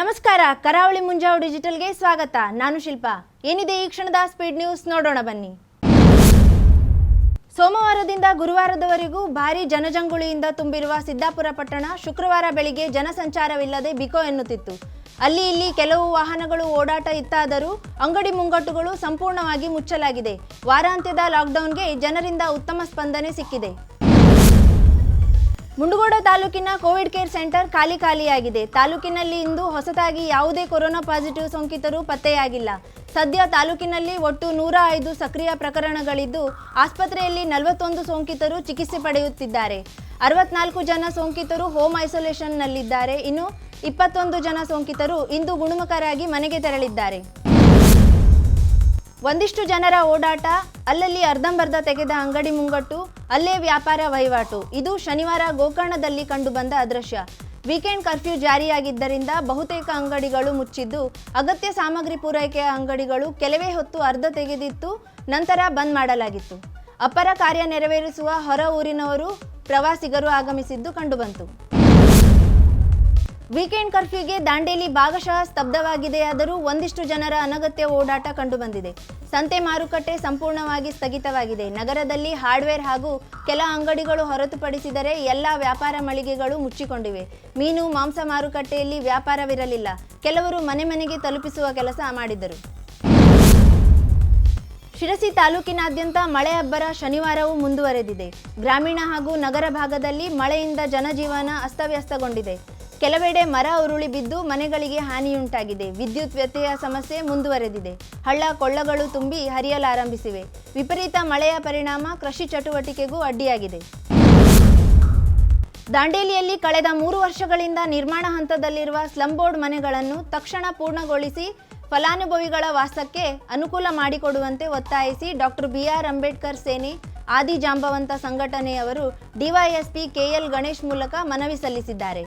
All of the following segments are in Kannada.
ನಮಸ್ಕಾರ, ಕರಾವಳಿ ಮುಂಜಾವು ಡಿಜಿಟಲ್ಗೆ ಸ್ವಾಗತ. ನಾನು ಶಿಲ್ಪಾ. ಏನಿದೆ ಈ ಕ್ಷಣದ ಸ್ಪೀಡ್ ನ್ಯೂಸ್ ನೋಡೋಣ ಬನ್ನಿ. ಸೋಮವಾರದಿಂದ ಗುರುವಾರದವರೆಗೂ ಭಾರೀ ಜನಜಂಗುಳಿಯಿಂದ ತುಂಬಿರುವ ಸಿದ್ದಾಪುರ ಪಟ್ಟಣ ಶುಕ್ರವಾರ ಬೆಳಿಗ್ಗೆ ಜನಸಂಚಾರವಿಲ್ಲದೆ ಬಿಕೋ ಎನ್ನುತ್ತಿತ್ತು. ಅಲ್ಲಿ ಇಲ್ಲಿ ಕೆಲವು ವಾಹನಗಳು ಓಡಾಟ ಇತ್ತಾದರೂ ಅಂಗಡಿ ಮುಂಗಟ್ಟುಗಳು ಸಂಪೂರ್ಣವಾಗಿ ಮುಚ್ಚಲಾಗಿದೆ. ವಾರಾಂತ್ಯದ ಲಾಕ್ಡೌನ್ಗೆ ಜನರಿಂದ ಉತ್ತಮ ಸ್ಪಂದನೆ ಸಿಕ್ಕಿದೆ. ಮುಂಡಗೋಡ ತಾಲೂಕಿನ ಕೋವಿಡ್ ಕೇರ್ ಸೆಂಟರ್ ಖಾಲಿ ಖಾಲಿಯಾಗಿದೆ. ತಾಲೂಕಿನಲ್ಲಿ ಇಂದು ಹೊಸದಾಗಿ ಯಾವುದೇ ಕೊರೋನಾ ಪಾಸಿಟಿವ್ ಸೋಂಕಿತರು ಪತ್ತೆಯಾಗಿಲ್ಲ. ಸದ್ಯ ತಾಲೂಕಿನಲ್ಲಿ ಒಟ್ಟು ನೂರ ಐದು ಸಕ್ರಿಯ ಪ್ರಕರಣಗಳಿದ್ದು, ಆಸ್ಪತ್ರೆಯಲ್ಲಿ ನಲವತ್ತೊಂದು ಸೋಂಕಿತರು ಚಿಕಿತ್ಸೆ ಪಡೆಯುತ್ತಿದ್ದಾರೆ. ಅರವತ್ನಾಲ್ಕು ಜನ ಸೋಂಕಿತರು ಹೋಮ್ ಐಸೋಲೇಷನ್ನಲ್ಲಿದ್ದಾರೆ. ಇನ್ನು ಇಪ್ಪತ್ತೊಂದು ಜನ ಸೋಂಕಿತರು ಇಂದು ಗುಣಮುಖರಾಗಿ ಮನೆಗೆ ತೆರಳಿದ್ದಾರೆ. ಒಂದಿಷ್ಟು ಜನರ ಓಡಾಟ, ಅಲ್ಲಲ್ಲಿ ಅರ್ಧಂಬರ್ಧ ತೆಗೆದ ಅಂಗಡಿ ಮುಂಗಟ್ಟು, ಅಲ್ಲೇ ವ್ಯಾಪಾರ ವಹಿವಾಟು. ಇದು ಶನಿವಾರ ಗೋಕರ್ಣದಲ್ಲಿ ಕಂಡುಬಂದ ಅದೃಶ್ಯ. ವೀಕೆಂಡ್ ಕರ್ಫ್ಯೂ ಜಾರಿಯಾಗಿದ್ದರಿಂದ ಬಹುತೇಕ ಅಂಗಡಿಗಳು ಮುಚ್ಚಿದ್ದು, ಅಗತ್ಯ ಸಾಮಗ್ರಿ ಪೂರೈಕೆಯ ಅಂಗಡಿಗಳು ಕೆಲವೇ ಹೊತ್ತು ಅರ್ಧ ತೆಗೆದಿತ್ತು, ನಂತರ ಬಂದ್ ಮಾಡಲಾಗಿತ್ತು. ಅಪರ ಕಾರ್ಯ ನೆರವೇರಿಸುವ ಹೊರ ಊರಿನವರು ಪ್ರವಾಸಿಗರು ಆಗಮಿಸಿದ್ದು ಕಂಡುಬಂತು ವೀಕೆಂಡ್ ಕರ್ಫ್ಯೂಗೆ ದಾಂಡೇಲಿ ಭಾಗಶಃ ಸ್ತಬ್ಧವಾಗಿದೆಯಾದರೂ ಒಂದಿಷ್ಟು ಜನರ ಅನಗತ್ಯ ಓಡಾಟ ಕಂಡುಬಂದಿದೆ. ಸಂತೆ ಮಾರುಕಟ್ಟೆ ಸಂಪೂರ್ಣವಾಗಿ ಸ್ಥಗಿತವಾಗಿದೆ. ನಗರದಲ್ಲಿ ಹಾರ್ಡ್ವೇರ್ ಹಾಗೂ ಕೆಲ ಅಂಗಡಿಗಳು ಹೊರತುಪಡಿಸಿದರೆ ಎಲ್ಲ ವ್ಯಾಪಾರ ಮಳಿಗೆಗಳು ಮುಚ್ಚಿಕೊಂಡಿವೆ. ಮೀನು, ಮಾಂಸ ಮಾರುಕಟ್ಟೆಯಲ್ಲಿ ವ್ಯಾಪಾರವಿರಲಿಲ್ಲ. ಕೆಲವರು ಮನೆ ಮನೆಗೆ ತಲುಪಿಸುವ ಕೆಲಸ ಮಾಡಿದರು ಶಿರಸಿ ತಾಲೂಕಿನಾದ್ಯಂತ ಮಳೆ ಅಬ್ಬರ ಶನಿವಾರವೂ ಮುಂದುವರೆದಿದೆ. ಗ್ರಾಮೀಣ ಹಾಗೂ ನಗರ ಭಾಗದಲ್ಲಿ ಮಳೆಯಿಂದ ಜನಜೀವನ ಅಸ್ತವ್ಯಸ್ತಗೊಂಡಿದೆ. ಕೆಲವೆಡೆ ಮರ ಉರುಳಿ ಬಿದ್ದು ಮನೆಗಳಿಗೆ ಹಾನಿಯುಂಟಾಗಿದೆ. ವಿದ್ಯುತ್ ವ್ಯತ್ಯಯ ಸಮಸ್ಯೆ ಮುಂದುವರೆದಿದೆ. ಹಳ್ಳ ಕೊಳ್ಳಗಳು ತುಂಬಿ ಹರಿಯಲಾರಂಭಿಸಿವೆ ವಿಪರೀತ ಮಳೆಯ ಪರಿಣಾಮ ಕೃಷಿ ಚಟುವಟಿಕೆಗೂ ಅಡ್ಡಿಯಾಗಿದೆ. ದಾಂಡೇಲಿಯಲ್ಲಿ ಕಳೆದ ಮೂರು ವರ್ಷಗಳಿಂದ ನಿರ್ಮಾಣ ಹಂತದಲ್ಲಿರುವ ಸ್ಲಂ ಬೋರ್ಡ್ ಮನೆಗಳನ್ನು ತಕ್ಷಣ ಪೂರ್ಣಗೊಳಿಸಿ ಫಲಾನುಭವಿಗಳ ವಾಸಕ್ಕೆ ಅನುಕೂಲ ಮಾಡಿಕೊಡುವಂತೆ ಒತ್ತಾಯಿಸಿ ಡಾಕ್ಟರ್ ಬಿಆರ್ ಅಂಬೇಡ್ಕರ್ ಸೇನೆ ಆದಿ ಜಾಂಬವಂತ ಸಂಘಟನೆಯವರು ಡಿವೈಎಸ್ಪಿ ಕೆಎಲ್ ಗಣೇಶ್ ಮೂಲಕ ಮನವಿ ಸಲ್ಲಿಸಿದ್ದಾರೆ.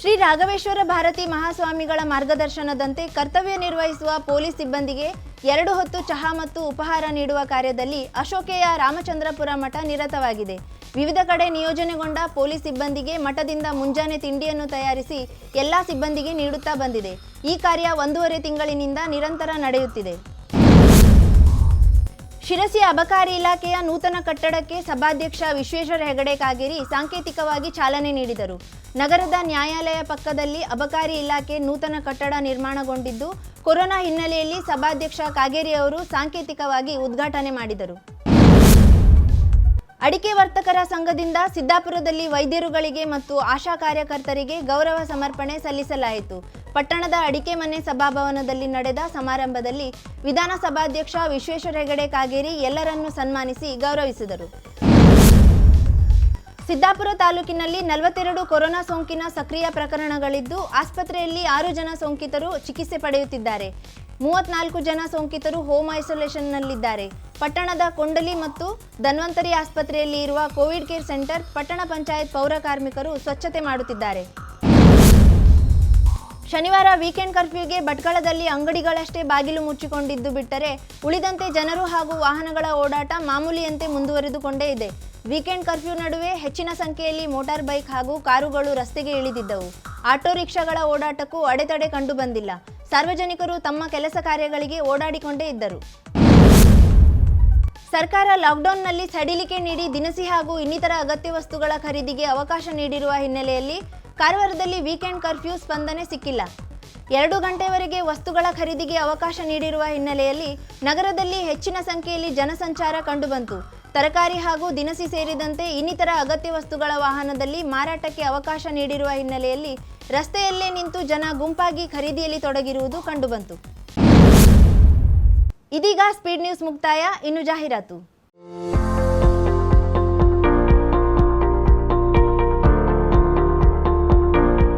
ಶ್ರೀ ರಾಘವೇಶ್ವರ ಭಾರತಿ ಮಹಾಸ್ವಾಮಿಗಳ ಮಾರ್ಗದರ್ಶನದಂತೆ ಕರ್ತವ್ಯ ನಿರ್ವಹಿಸುವ ಪೊಲೀಸ್ ಸಿಬ್ಬಂದಿಗೆ ಎರಡು ಹೊತ್ತು ಚಹಾ ಮತ್ತು ಉಪಹಾರ ನೀಡುವ ಕಾರ್ಯದಲ್ಲಿ ಅಶೋಕೆಯ ರಾಮಚಂದ್ರಪುರ ಮಠ ನಿರತವಾಗಿದೆ. ವಿವಿಧ ಕಡೆ ನಿಯೋಜನೆಗೊಂಡ ಪೊಲೀಸ್ ಸಿಬ್ಬಂದಿಗೆ ಮಠದಿಂದ ಮುಂಜಾನೆ ತಿಂಡಿಯನ್ನು ತಯಾರಿಸಿ ಎಲ್ಲ ಸಿಬ್ಬಂದಿಗೆ ನೀಡುತ್ತಾ ಬಂದಿದೆ. ಈ ಕಾರ್ಯ ಒಂದೂವರೆ ತಿಂಗಳಿನಿಂದ ನಿರಂತರ ನಡೆಯುತ್ತಿದೆ. ಶಿರಸಿ ಅಬಕಾರಿ ಇಲಾಖೆಯ ನೂತನ ಕಟ್ಟಡಕ್ಕೆ ಸಭಾಧ್ಯಕ್ಷ ವಿಶ್ವೇಶ್ವರ ಹೆಗಡೆ ಕಾಗೇರಿ ಸಾಂಕೇತಿಕವಾಗಿ ಚಾಲನೆ ನೀಡಿದರು. ನಗರದ ನ್ಯಾಯಾಲಯ ಪಕ್ಕದಲ್ಲಿ ಅಬಕಾರಿ ಇಲಾಖೆ ನೂತನ ಕಟ್ಟಡ ನಿರ್ಮಾಣಗೊಂಡಿದ್ದು, ಕೊರೋನಾ ಹಿನ್ನೆಲೆಯಲ್ಲಿ ಸಭಾಧ್ಯಕ್ಷ ಕಾಗೇರಿ ಅವರು ಸಾಂಕೇತಿಕವಾಗಿ ಉದ್ಘಾಟನೆ ಮಾಡಿದರು. ಅಡಿಕೆ ವರ್ತಕರ ಸಂಘದಿಂದ ಸಿದ್ದಾಪುರದಲ್ಲಿ ವೈದ್ಯರುಗಳಿಗೆ ಮತ್ತು ಆಶಾ ಕಾರ್ಯಕರ್ತರಿಗೆ ಗೌರವ ಸಮರ್ಪಣೆ ಸಲ್ಲಿಸಲಾಯಿತು. ಪಟ್ಟಣದ ಅಡಿಕೆ ಮನೆ ಸಭಾಭವನದಲ್ಲಿ ನಡೆದ ಸಮಾರಂಭದಲ್ಲಿ ವಿಧಾನಸಭಾಧ್ಯಕ್ಷ ವಿಶ್ವೇಶ್ವರ ಹೆಗಡೆ ಕಾಗೇರಿ ಎಲ್ಲರನ್ನೂ ಸನ್ಮಾನಿಸಿ ಗೌರವಿಸಿದರು. ಸಿದ್ದಾಪುರ ತಾಲೂಕಿನಲ್ಲಿ ನಲವತ್ತೆರಡು ಕೊರೋನಾ ಸೋಂಕಿನ ಸಕ್ರಿಯ ಪ್ರಕರಣಗಳಿದ್ದು, ಆಸ್ಪತ್ರೆಯಲ್ಲಿ ಆರು ಜನ ಸೋಂಕಿತರು ಚಿಕಿತ್ಸೆ ಪಡೆಯುತ್ತಿದ್ದಾರೆ. ಮೂವತ್ನಾಲ್ಕು ಜನ ಸೋಂಕಿತರು ಹೋಮ್ ಐಸೋಲೇಷನ್ನಲ್ಲಿದ್ದಾರೆ. ಪಟ್ಟಣದ ಕೊಂಡಲಿ ಮತ್ತು ಧನ್ವಂತರಿ ಆಸ್ಪತ್ರೆಯಲ್ಲಿ ಇರುವ ಕೋವಿಡ್ ಕೇರ್ ಸೆಂಟರ್, ಪಟ್ಟಣ ಪಂಚಾಯತ್ ಪೌರ ಕಾರ್ಮಿಕರು ಸ್ವಚ್ಛತೆ ಮಾಡುತ್ತಿದ್ದಾರೆ. ಶನಿವಾರ ವೀಕೆಂಡ್ ಕರ್ಫ್ಯೂಗೆ ಭಟ್ಕಳದಲ್ಲಿ ಅಂಗಡಿಗಳಷ್ಟೇ ಬಾಗಿಲು ಮುಚ್ಚಿಕೊಂಡಿದ್ದು ಬಿಟ್ಟರೆ ಉಳಿದಂತೆ ಜನರು ಹಾಗೂ ವಾಹನಗಳ ಓಡಾಟ ಮಾಮೂಲಿಯಂತೆ ಮುಂದುವರಿದುಕೊಂಡೇ ಇದೆ. ವೀಕೆಂಡ್ ಕರ್ಫ್ಯೂ ನಡುವೆ ಹೆಚ್ಚಿನ ಸಂಖ್ಯೆಯಲ್ಲಿ ಮೋಟಾರ್ ಬೈಕ್ ಹಾಗೂ ಕಾರುಗಳು ರಸ್ತೆಗೆ ಇಳಿದಿದ್ದವು. ಆಟೋ ರಿಕ್ಷಾಗಳ ಓಡಾಟಕ್ಕೂ ಅಡೆತಡೆ ಕಂಡುಬಂದಿಲ್ಲ. ಸಾರ್ವಜನಿಕರು ತಮ್ಮ ಕೆಲಸ ಕಾರ್ಯಗಳಿಗೆ ಓಡಾಡಿಕೊಂಡೇ ಇದ್ದರು. ಸರ್ಕಾರ ಲಾಕ್ಡೌನ್ನಲ್ಲಿ ಸಡಿಲಿಕೆ ನೀಡಿ ದಿನಸಿ ಹಾಗೂ ಇನ್ನಿತರ ಅಗತ್ಯ ವಸ್ತುಗಳ ಖರೀದಿಗೆ ಅವಕಾಶ ನೀಡಿರುವ ಹಿನ್ನೆಲೆಯಲ್ಲಿ ಕಾರವಾರದಲ್ಲಿ ವೀಕೆಂಡ್ ಕರ್ಫ್ಯೂ ಸ್ಪಂದನೆ ಸಿಕ್ಕಿಲ್ಲ. ಎರಡು ಗಂಟೆವರೆಗೆ ವಸ್ತುಗಳ ಖರೀದಿಗೆ ಅವಕಾಶ ನೀಡಿರುವ ಹಿನ್ನೆಲೆಯಲ್ಲಿ ನಗರದಲ್ಲಿ ಹೆಚ್ಚಿನ ಸಂಖ್ಯೆಯಲ್ಲಿ ಜನಸಂಚಾರ ಕಂಡುಬಂತು. ತರಕಾರಿ ಹಾಗೂ ದಿನಸಿ ಸೇರಿದಂತೆ ಇನ್ನಿತರ ಅಗತ್ಯ ವಸ್ತುಗಳ ವಾಹನದಲ್ಲಿ ಮಾರಾಟಕ್ಕೆ ಅವಕಾಶ ನೀಡಿರುವ ಹಿನ್ನೆಲೆಯಲ್ಲಿ ರಸ್ತೆಯಲ್ಲೇ ನಿಂತು ಜನ ಗುಂಪಾಗಿ ಖರೀದಿಯಲ್ಲಿ ತೊಡಗಿರುವುದು ಕಂಡುಬಂತು. ಇದೀಗ ಸ್ಪೀಡ್ ನ್ಯೂಸ್ ಮುಕ್ತಾಯ. ಇನ್ನು ಜಾಹೀರಾತು.